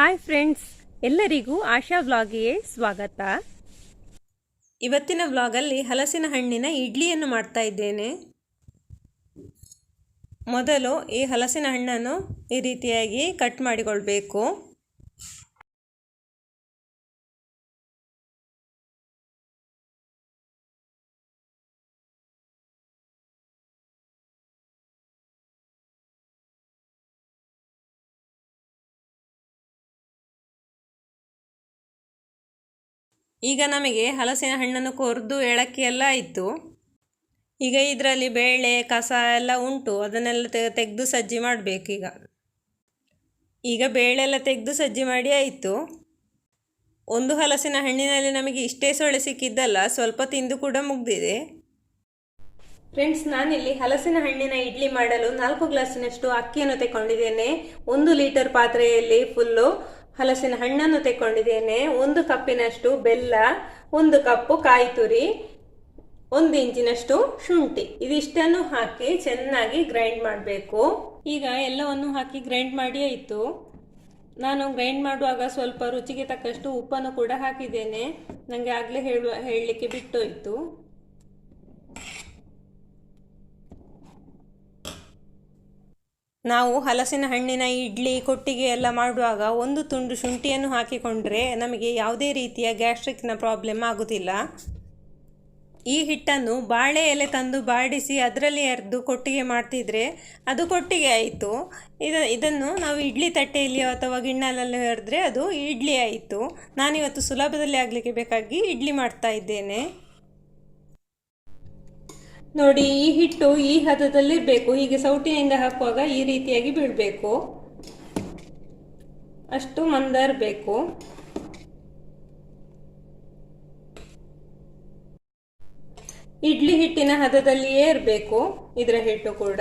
Hi friends, ಎಲ್ಲರಿಗೂ ಆಶಾ ವ್ಲಾಗಿಗೆ ಸ್ವಾಗತ. ಇವತ್ತಿನ ವ್ಲಾಗಲ್ಲಿ ಹಲಸಿನ ಹಣ್ಣಿನ ಇಡ್ಲಿಯನ್ನು ಮಾಡ್ತಾ ಇದ್ದೇನೆ. ಮೊದಲು ಈ ಹಲಸಿನ ಹಣ್ಣನ್ನು ಈ ರೀತಿಯಾಗಿ ಕಟ್ ಮಾಡಿಕೊಳ್ಬೇಕು. ಈಗ ನಮಗೆ ಹಲಸಿನ ಹಣ್ಣನ್ನು ಕೊರೆದು ಏಳಕ್ಕಿ ಎಲ್ಲ ಆಯಿತು ಈಗ ಇದರಲ್ಲಿ ಬೇಳೆ, ಕಸ ಎಲ್ಲ ಉಂಟು. ಅದನ್ನೆಲ್ಲ ತೆಗೆದು ಸಜ್ಜಿ ಮಾಡಬೇಕೀಗ ಈಗ. ಬೇಳೆ ಎಲ್ಲ ತೆಗೆದು ಸಜ್ಜಿ ಮಾಡಿ ಆಯಿತು. ಒಂದು ಹಲಸಿನ ಹಣ್ಣಿನಲ್ಲಿ ನಮಗೆ ಇಷ್ಟೇ ಸೊಳ್ಳೆ ಸಿಕ್ಕಿದ್ದಲ್ಲ, ಸ್ವಲ್ಪ ತಿಂದು ಕೂಡ ಮುಗ್ದಿದೆ. ಫ್ರೆಂಡ್ಸ್, ನಾನಿಲ್ಲಿ ಹಲಸಿನ ಹಣ್ಣಿನ ಇಡ್ಲಿ ಮಾಡಲು ನಾಲ್ಕು ಗ್ಲಾಸಿನಷ್ಟು ಅಕ್ಕಿಯನ್ನು ತೆಕೊಂಡಿದ್ದೇನೆ ಒಂದು ಲೀಟರ್ ಪಾತ್ರೆಯಲ್ಲಿ ಫುಲ್ಲು ಹಲಸಿನ ಹಣ್ಣನ್ನು ತೆಕ್ಕೊಂಡಿದ್ದೇನೆ. ಒಂದು ಕಪ್ಪಿನಷ್ಟು ಬೆಲ್ಲ, ಒಂದು ಕಪ್ಪು ಕಾಯಿ ತುರಿ ಒಂದು ಇಂಚಿನಷ್ಟು ಶುಂಠಿ. ಇದಿಷ್ಟನ್ನು ಹಾಕಿ ಚೆನ್ನಾಗಿ ಗ್ರೈಂಡ್ ಮಾಡಬೇಕು. ಈಗ ಎಲ್ಲವನ್ನು ಹಾಕಿ ಗ್ರೈಂಡ್ ಮಾಡಿ ಆಯಿತು ನಾನು ಗ್ರೈಂಡ್ ಮಾಡುವಾಗ ಸ್ವಲ್ಪ ರುಚಿಗೆ ತಕ್ಕಷ್ಟು ಉಪ್ಪನ್ನು ಕೂಡ ಹಾಕಿದ್ದೇನೆ. ನನಗೆ ಆಗಲೇ ಹೇಳುವ, ಹೇಳಲಿಕ್ಕೆ ಬಿಟ್ಟೋಯ್ತು. ನಾವು ಹಲಸಿನ ಹಣ್ಣಿನ ಇಡ್ಲಿ, ಕೊಟ್ಟಿಗೆ ಎಲ್ಲ ಮಾಡುವಾಗ ಒಂದು ತುಂಡು ಶುಂಠಿಯನ್ನು ಹಾಕಿಕೊಂಡ್ರೆ ನಮಗೆ ಯಾವುದೇ ರೀತಿಯ ಗ್ಯಾಸ್ಟ್ರಿಕ್ನ ಪ್ರಾಬ್ಲಮ್ ಆಗುತ್ತಿಲ್ಲ ಈ ಹಿಟ್ಟನ್ನು ಬಾಳೆ ಎಲೆ ತಂದು ಬಾಡಿಸಿ ಅದರಲ್ಲಿ ಅರೆದು ಕೊಟ್ಟಿಗೆ ಮಾಡ್ತಿದ್ರೆ ಅದು ಕೊಟ್ಟಿಗೆ ಆಯಿತು. ಇದ, ಇದನ್ನು ನಾವು ಇಡ್ಲಿ ತಟ್ಟೆಯಲ್ಲಿ ಅಥವಾ ಗಿಣ್ಣಲಲ್ಲಿ ಎರೆದ್ರೆ ಅದು ಇಡ್ಲಿ ಆಯಿತು. ನಾನಿವತ್ತು ಸುಲಭದಲ್ಲಿ ಆಗಲಿಕ್ಕೆ ಬೇಕಾಗಿ ಇಡ್ಲಿ ಮಾಡ್ತಾ ಇದ್ದೇನೆ. ನೋಡಿ, ಈ ಹಿಟ್ಟು ಈ ಹದದಲ್ಲಿರಬೇಕು. ಹೀಗೆ ಸೌಟಿನಿಂದ ಹಾಕುವಾಗ ಈ ರೀತಿಯಾಗಿ ಬೀಳಬೇಕು ಅಷ್ಟು ಮಂದ ಇರಬೇಕು. ಇಡ್ಲಿ ಹಿಟ್ಟಿನ ಹದದಲ್ಲಿಯೇ ಇರಬೇಕು, ಇದರ ಹಿಟ್ಟು ಕೂಡ.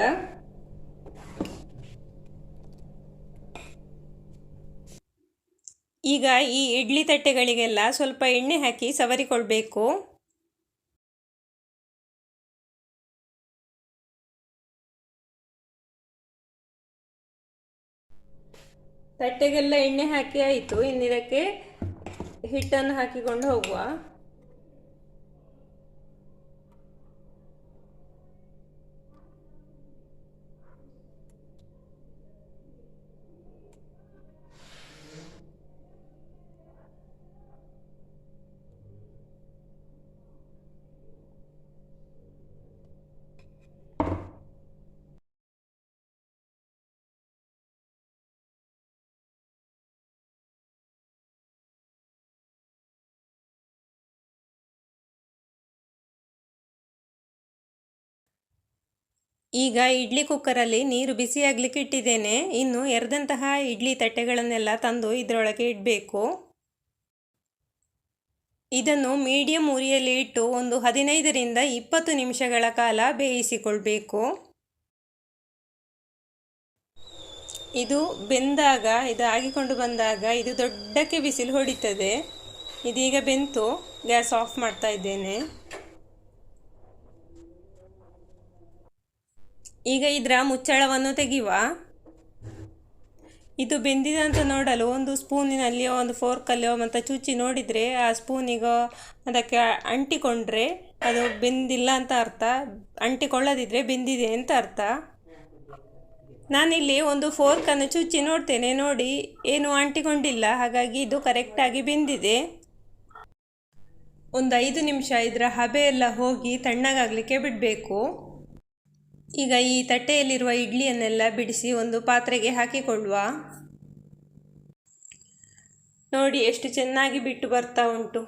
ಈಗ ಈ ಇಡ್ಲಿ ತಟ್ಟೆಗಳಿಗೆಲ್ಲ ಸ್ವಲ್ಪ ಎಣ್ಣೆ ಹಾಕಿ ಸವರಿಕೊಳ್ಬೇಕು. ತಟ್ಟೆಗೆಲ್ಲ ಎಣ್ಣೆ ಹಾಕಿ ಆಯಿತು ಇನ್ನಿದಕ್ಕೆ ಹಿಟ್ಟನ್ನು ಹಾಕಿಕೊಂಡು ಹೋಗುವ. ಈಗ ಇಡ್ಲಿ ಕುಕ್ಕರಲ್ಲಿ ನೀರು ಬಿಸಿಯಾಗಲಿಕ್ಕೆ ಇಟ್ಟಿದ್ದೇನೆ. ಇನ್ನು ಎರೆದಂತಹ ಇಡ್ಲಿ ತಟ್ಟೆಗಳನ್ನೆಲ್ಲ ತಂದು ಇದರೊಳಗೆ ಇಡಬೇಕು. ಇದನ್ನು ಮೀಡಿಯಂ ಉರಿಯಲ್ಲಿ ಇಟ್ಟು ಒಂದು ಹದಿನೈದರಿಂದ ಇಪ್ಪತ್ತು ನಿಮಿಷಗಳ ಕಾಲ ಬೇಯಿಸಿಕೊಳ್ಬೇಕು. ಇದು ಬೆಂದಾಗ, ಇದು ಆಗಿಕೊಂಡು ಬಂದಾಗ ಇದು ದೊಡ್ಡಕ್ಕೆ ಬಿಸಿಲು ಹೊಡಿತದೆ. ಇದೀಗ ಬೆಂತು, ಗ್ಯಾಸ್ ಆಫ್ ಮಾಡ್ತಾ ಇದ್ದೇನೆ. ಈಗ ಇದರ ಮುಚ್ಚಳವನ್ನು ತೆಗೆಯುವ ಇದು ಬೆಂದಿದೆ ಅಂತ ನೋಡಲು ಒಂದು ಸ್ಪೂನಿನಲ್ಲಿಯೋ, ಒಂದು ಫೋರ್ಕಲ್ಲಿಯೋ ಮತ್ತು ಚುಚ್ಚಿ ನೋಡಿದರೆ ಆ ಸ್ಪೂನಿಗೋ ಅದಕ್ಕೆ ಅಂಟಿಕೊಂಡ್ರೆ ಅದು ಬೆಂದಿಲ್ಲ ಅಂತ ಅರ್ಥ. ಅಂಟಿಕೊಳ್ಳದಿದ್ದರೆ ಬೆಂದಿದೆ ಅಂತ ಅರ್ಥ. ನಾನಿಲ್ಲಿ ಒಂದು ಫೋರ್ಕನ್ನು ಚುಚ್ಚಿ ನೋಡ್ತೇನೆ. ನೋಡಿ, ಏನು ಅಂಟಿಕೊಂಡಿಲ್ಲ. ಹಾಗಾಗಿ ಇದು ಕರೆಕ್ಟಾಗಿ ಬೆಂದಿದೆ. ಒಂದು ಐದು ನಿಮಿಷ ಇದರ ಹಬೆ ಎಲ್ಲ ಹೋಗಿ ತಣ್ಣಗಾಗಲಿಕ್ಕೆ ಬಿಡಬೇಕು. ಈಗ ಈ ತಟ್ಟೆಯಲ್ಲಿರುವ ಇಡ್ಲಿಯನ್ನೆಲ್ಲ ಬಿಡಿಸಿ ಒಂದು ಪಾತ್ರೆಗೆ ಹಾಕಿಕೊಳ್ಳುವ. ನೋಡಿ ಎಷ್ಟು ಚೆನ್ನಾಗಿ ಬಿಟ್ಟು ಬರ್ತಾ ಉಂಟು.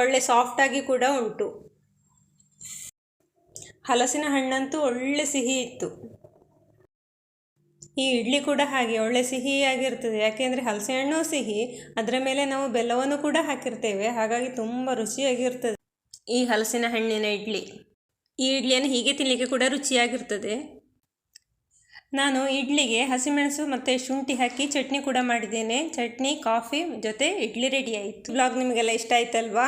ಒಳ್ಳೆ ಸಾಫ್ಟಾಗಿ ಕೂಡ ಉಂಟು. ಹಲಸಿನ ಹಣ್ಣಂತೂ ಒಳ್ಳೆ ಸಿಹಿ ಇತ್ತು. ಈ ಇಡ್ಲಿ ಕೂಡ ಹಾಗೆ ಒಳ್ಳೆ ಸಿಹಿಯಾಗಿರ್ತದೆ ಯಾಕೆಂದರೆ ಹಲಸಿನ ಹಣ್ಣು ಸಿಹಿ, ಅದರ ಮೇಲೆ ನಾವು ಬೆಲ್ಲವನ್ನು ಕೂಡ ಹಾಕಿರ್ತೇವೆ. ಹಾಗಾಗಿ ತುಂಬ ರುಚಿಯಾಗಿರ್ತದೆ ಈ ಹಲಸಿನ ಹಣ್ಣಿನ ಇಡ್ಲಿ. ಈ ಇಡ್ಲಿಯನ್ನು ಹೀಗೆ ತಿನ್ನಲಿಕ್ಕೆ ಕೂಡ ರುಚಿಯಾಗಿರ್ತದೆ. ನಾನು ಇಡ್ಲಿಗೆ ಹಸಿಮೆಣಸು ಮತ್ತು ಶುಂಠಿ ಹಾಕಿ ಚಟ್ನಿ ಕೂಡ ಮಾಡಿದ್ದೇನೆ. ಚಟ್ನಿ, ಕಾಫಿ ಜೊತೆ ಇಡ್ಲಿ ರೆಡಿ ಆಯಿತು. ಬ್ಲಾಗ್ ನಿಮಗೆಲ್ಲ ಇಷ್ಟ ಆಯ್ತಲ್ವಾ?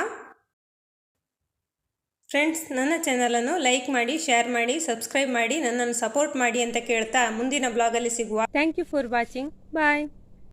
ಫ್ರೆಂಡ್ಸ್ ನನ್ನ ಚಾನಲನ್ನು ಲೈಕ್ ಮಾಡಿ ಶೇರ್ ಮಾಡಿ ಸಬ್ಸ್ಕ್ರೈಬ್ ಮಾಡಿ, ನನ್ನನ್ನು ಸಪೋರ್ಟ್ ಮಾಡಿ ಅಂತ ಕೇಳ್ತಾ ಮುಂದಿನ ಬ್ಲಾಗಲ್ಲಿ ಸಿಗುವ. Thank you for watching bye